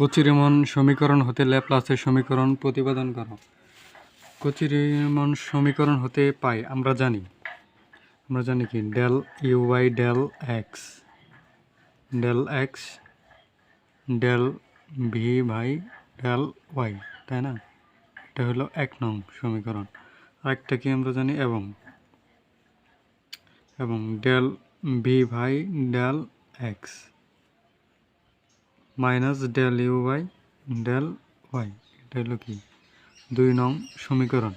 কচিরিমন সমীকরণ হতে ল্যাপ্লাসের সমীকরণ প্রতিপাদন করো। কচিরিমন সমীকরণ হতে পাই, আমরা জানি। আমরা জানি কি? Del u by del x. Del x, del v by del y, তাই না? এটা হলো এক নং সমীকরণ। আরেকটা কি আমরা জানি? এবং। এবং del v by del x. Minus del u by del y, এটা হলো কি? দুই নং সমীকরণ।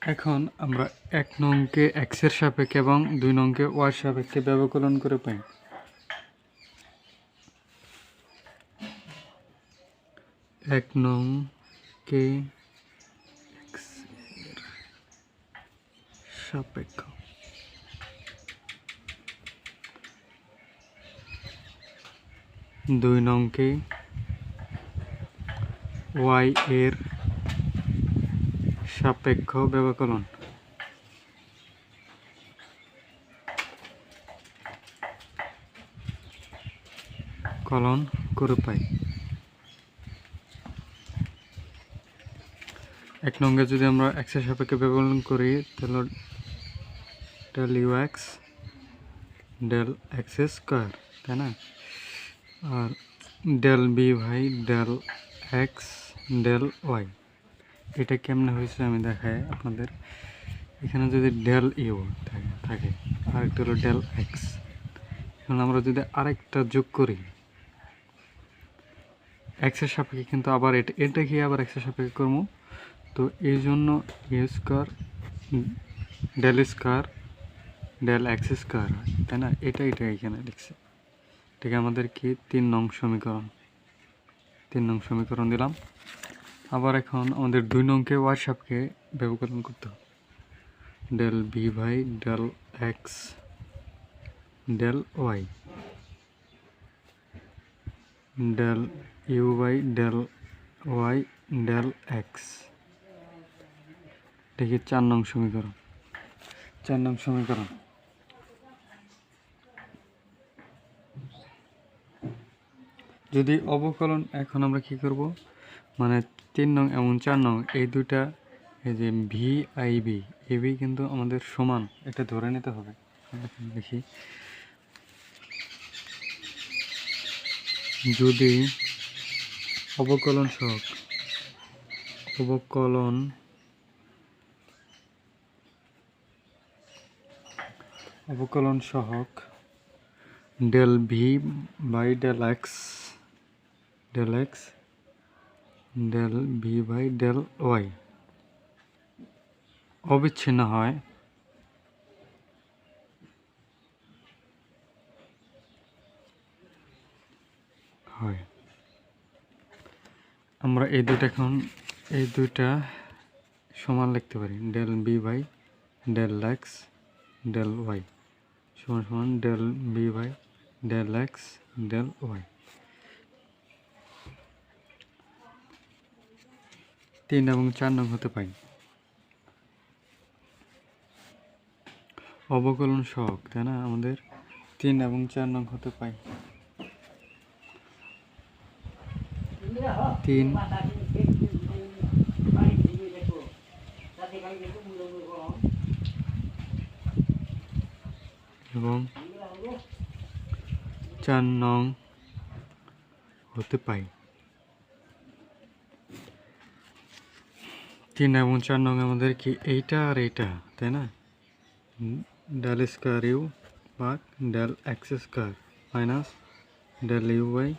এখন আমরা এক নংকে এক্সের সাপেক্ষে এবং দুই নংকে ওয়ার সাপেক্ষে ব্যবকলন করে পাই। এক এক্সের সাপেক্ষ। দুই নংকে ওয়াই এর সাপেক্ষ ব্যবকলন। কলন করে পাই এক নঙ্গে যদি আমরা এক্সের সাপেক্ষে ব্যবকলন করি, তাহলে del u x del x square তাই না? আর del b by del x del y এটা কেমনে হয়েছে আমি দেখাই আপনাদের। এখানে যদি ডেল ইউ থাকে থাকে, আরেকটা হলো ডেল এক্স এখন আমরা যদি আরেকটা যোগ করি এক্সের সাপেক্ষে কিন্তু আবার এটা এটা কি আবার এক্সের সাপেক্ষে করব? তো এই জন্য u square del square del x square তাই না? এটা এটা এখানে লিখছে। ঠিক আমাদের কি তিন নং সমীকরণ, তিন নং সমীকরণ দিলাম। আবার এখন আমাদের দুই নংকে ওয়াই সাপকে ব্যবকলন করতে হবে। Del b by del x del y del u by del y del x দেখি চার নং সমীকরণ, চার নং সমীকরণ। যদি অবকলন, এখন আমরা কি করব? মানে তিন নং এবং চার নং, এই দুইটা, এই যে v i b a b কিন্তু আমাদের সমান, এটা ধরে নিতে হবে। দেখি। যদি অবকলন সহক অবকলন অবকলন সহক del v by del x del x del v by del y অবিচ্ছিন্ন হয়। হয়। আমরা এই দুইটা এখন, এই দুইটা সমান লিখতে পারি। Del b by del x del y সমান সমান del b by del x del y তিন এবং চার নং হতে পাই অবকলন সহক তাই না? আমাদের তিন এবং চার নং হতে পাই তিন এবং চার নং হতে পাই তিন এবং চার নং আমাদের কি এইটা আর এইটা, তাই না? Del square u by del x square minus del u by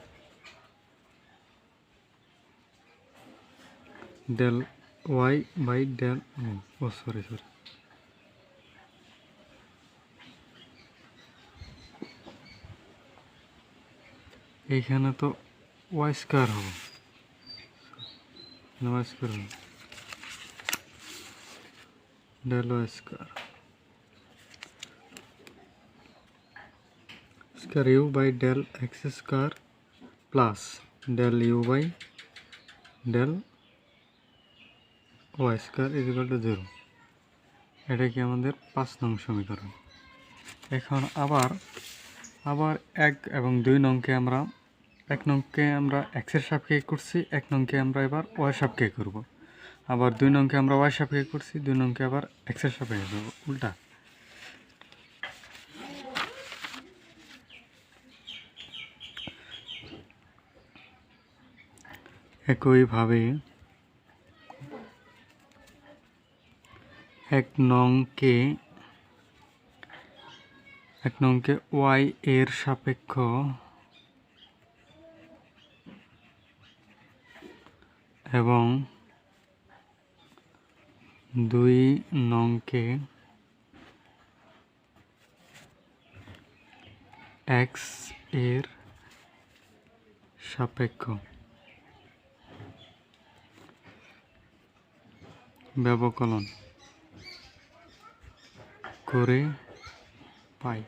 del y by del O sorry sorry এইখানে তো ওয়াই স্কোয়ার হবে। ওয়াই স্কোয়ার হবে। Del square square u by del x square plus del u by del y square is equal to zero এটা কি আমাদের পাঁচ নং সমীকরণ। এখন আবার আবার এক এবং দুই নংকে আমরা, এক নংকে আমরা এক্সের সাপেক্ষে করছি, এক নংকে আমরা এবার ওয়াই সাপেক্ষে করব। আবার দুই নংকে আমরা ওয়াই সাপেক্ষে করছি, দুই নংকে আবার এক্সের সাপেক্ষে উল্টা। একইভাবে এক নংকে এক নংকে ওয়াই এর সাপেক্ষ এবং দুই নংকে এক্সের সাপেক্ষ। ব্যবকলন করে পাই।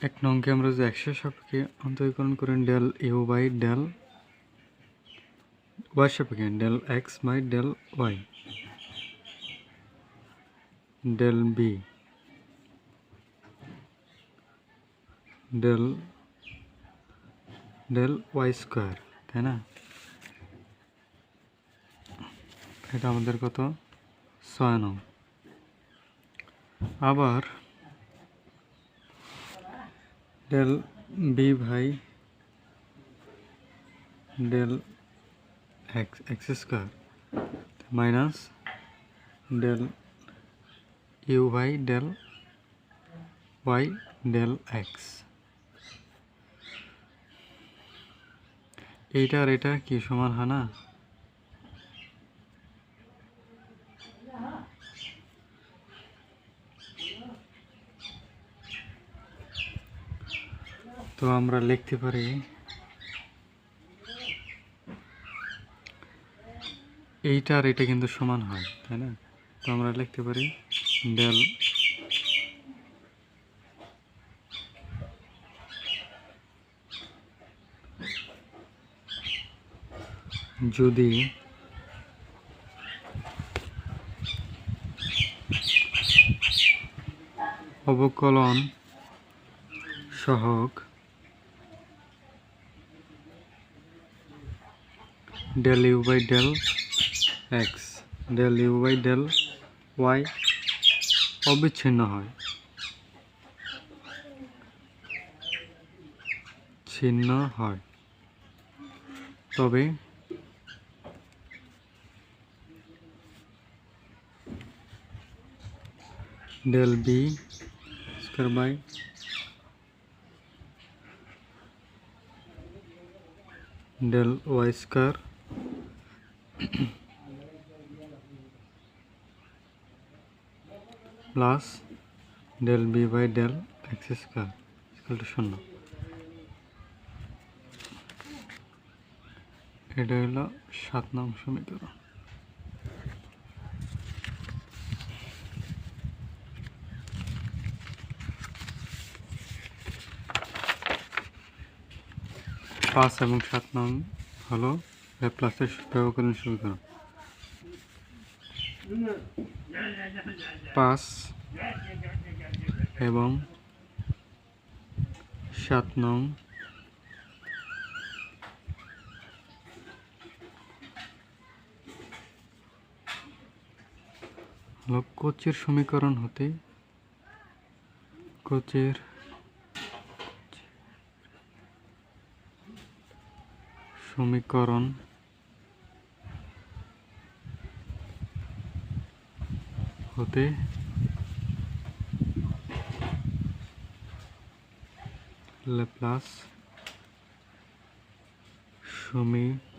এক নংকে আমরা যে একশো সাপেক্ষে অন্তরীকরণ করেন del u by del y সাপেক্ষে, del x by del y, del b, del del y square, তাই না? এটা আমাদের কত? ছয় নং। আবার del b by del x x square, minus del u by del y del x. এইটা আর এটা কি সমান হয় না? তো আমরা লিখতে পারি। এইটা আর এটা কিন্তু সমান হয়, তাই না? তো আমরা লিখতে পারি ডেল যদি অবকলন সহক del u by del x del u by del y অবিচ্ছিন্ন হয়। ছিন্ন হয়। তবে del b square by del y square plus del b by del x square equal শূন্য। এটা হলো সাত নং সমীকরণ। পাঁচ এবং সাত নং হলো ল্যাপ্লাসের ব্যবকরণ সমীকরণ পাঁচ এবং সাত নং। কোচের সমীকরণ হতে কোচের সমীকরণ হতে ল্যাপ্লাস সমীকরণ।